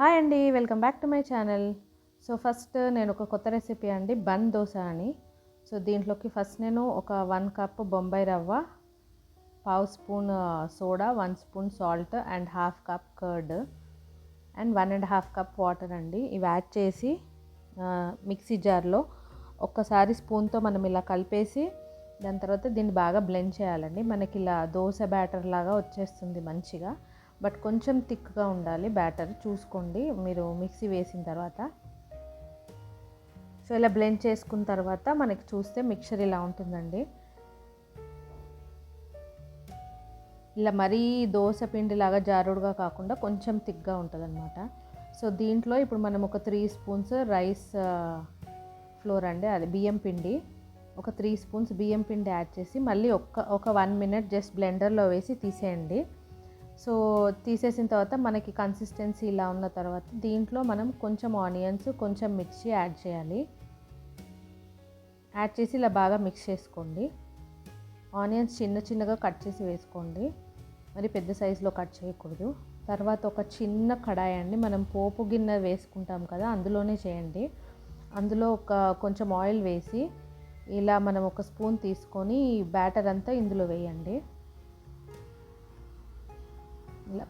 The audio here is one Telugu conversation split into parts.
హాయ్ అండి welcome back to my channel. So first నేను ఒక కొత్త రెసిపీ అండి బన్ దోశ అని. సో దీంట్లోకి ఫస్ట్ నేను ఒక వన్ కప్ బొంబాయి రవ్వ పావు spoon soda one spoon salt and half cup curd and one and half cup water అండి. ఇవి యాడ్ చేసి మిక్సీ జార్లో ఒక్కసారి స్పూన్తో మనం ఇలా కలిపేసి దాని తర్వాత దీన్ని బాగా బ్లెండ్ చేయాలండి. మనకి ఇలా దోశ బ్యాటర్ లాగా వచ్చేస్తుంది మంచిగా. బట్ కొంచెం థిక్గా ఉండాలి బ్యాటర్. చూసుకోండి. మీరు మిక్సీ వేసిన తర్వాత. సో ఇలా బ్లెండ్ చేసుకున్న తర్వాత మనకి చూస్తే మిక్చర్ ఇలా ఉంటుందండి. ఇలా మరీ దోశ పిండిలాగా జారుడుగా కాకుండా కొంచెం థిక్గా ఉంటుందన్నమాట. సో దీంట్లో ఇప్పుడు మనం ఒక త్రీ స్పూన్స్ రైస్ ఫ్లోర్ అండి. అది బియ్యం పిండి. ఒక త్రీ స్పూన్స్ బియ్యం పిండి యాడ్ చేసి మళ్ళీ ఒక్క ఒక వన్ మినిట్ జస్ట్ బ్లెండర్లో వేసి తీసేయండి. సో తీసేసిన తర్వాత మనకి కన్సిస్టెన్సీ ఇలా ఉన్న తర్వాత దీంట్లో మనం కొంచెం ఆనియన్స్ కొంచెం మిర్చి యాడ్ చేయాలి. యాడ్ చేసి ఇలా బాగా మిక్స్ చేసుకోండి. ఆనియన్స్ చిన్న చిన్నగా కట్ చేసి వేసుకోండి. మరి పెద్ద సైజులో కట్ చేయకూడదు. తర్వాత ఒక చిన్న కడాయి అండి మనం పోపు గిన్నె వేసుకుంటాం కదా అందులోనే చేయండి. అందులో ఒక కొంచెం ఆయిల్ వేసి ఇలా మనం ఒక స్పూన్ తీసుకొని బ్యాటర్ అంతా ఇందులో వేయండి.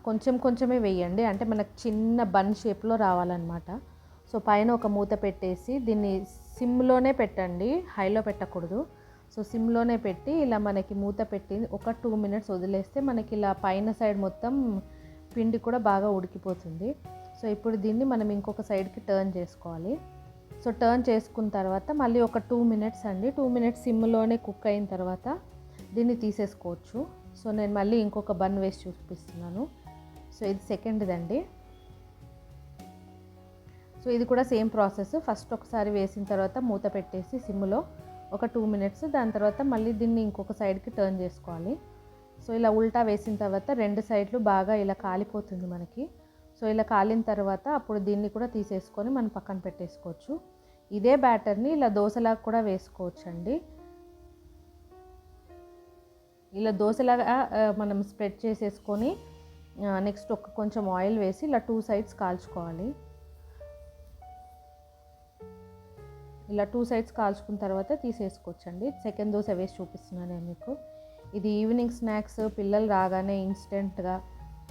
కొంచెం కొంచెమే వేయండి. అంటే మనకు చిన్న బన్ షేప్లో రావాలన్నమాట. సో పైన ఒక మూత పెట్టేసి దీన్ని సిమ్లోనే పెట్టండి. హైలో పెట్టకూడదు. సో సిమ్లోనే పెట్టి ఇలా మనకి మూత పెట్టి ఒక టూ మినిట్స్ వదిలేస్తే మనకి ఇలా పైన సైడ్ మొత్తం పిండి కూడా బాగా ఉడికిపోతుంది. సో ఇప్పుడు దీన్ని మనం ఇంకొక సైడ్కి టర్న్ చేసుకోవాలి. సో టర్న్ చేసుకున్న తర్వాత మళ్ళీ ఒక టూ మినిట్స్ అండి. టూ మినిట్స్ సిమ్లోనే కుక్ అయిన తర్వాత దీన్ని తీసేసుకోవచ్చు. సో నేను మళ్ళీ ఇంకొక బన్ వేసి చూపిస్తున్నాను. సో ఇది సెకండ్ది అండి సో ఇది కూడా సేమ్ ప్రాసెస్. ఫస్ట్ ఒకసారి వేసిన తర్వాత మూత పెట్టేసి సిమ్లో ఒక టూ మినిట్స్ దాని తర్వాత మళ్ళీ దీన్ని ఇంకొక సైడ్కి టర్న్ చేసుకోవాలి. సో ఇలా ఉల్టా వేసిన తర్వాత రెండు సైడ్లు బాగా ఇలా కాలిపోతుంది మనకి. సో ఇలా కాలిన తర్వాత అప్పుడు దీన్ని కూడా తీసేసుకొని మనం పక్కన పెట్టేసుకోవచ్చు. ఇదే బ్యాటర్ని ఇలా దోశలాగా కూడా వేసుకోవచ్చు అండి ఇలా దోశలాగా మనం స్ప్రెడ్ చేసేసుకొని నెక్స్ట్ ఒక కొంచెం ఆయిల్ వేసి ఇలా టూ సైడ్స్ కాల్చుకోవాలి. ఇలా టూ సైడ్స్ కాల్చుకున్న తర్వాత తీసేసుకోవచ్చండి. సెకండ్ దోశ వేసి చూపిస్తున్నాను నేను మీకు. ఇది ఈవినింగ్ స్నాక్స్ పిల్లలు రాగానే ఇన్స్టెంట్గా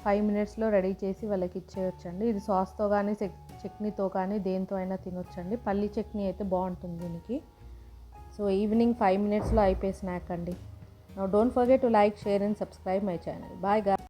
ఫైవ్ మినిట్స్లో రెడీ చేసి వాళ్ళకి ఇచ్చేయచ్చండి. ఇది సాస్తో కానీ చట్నీతో కానీ దేంతో అయినా తినొచ్చండి. పల్లి చట్నీ అయితే బాగుంటుంది దీనికి. సో ఈవినింగ్ ఫైవ్ మినిట్స్లో అయిపోయే స్నాక్ అండి. Now don't forget to like, share and subscribe my channel. Bye guys.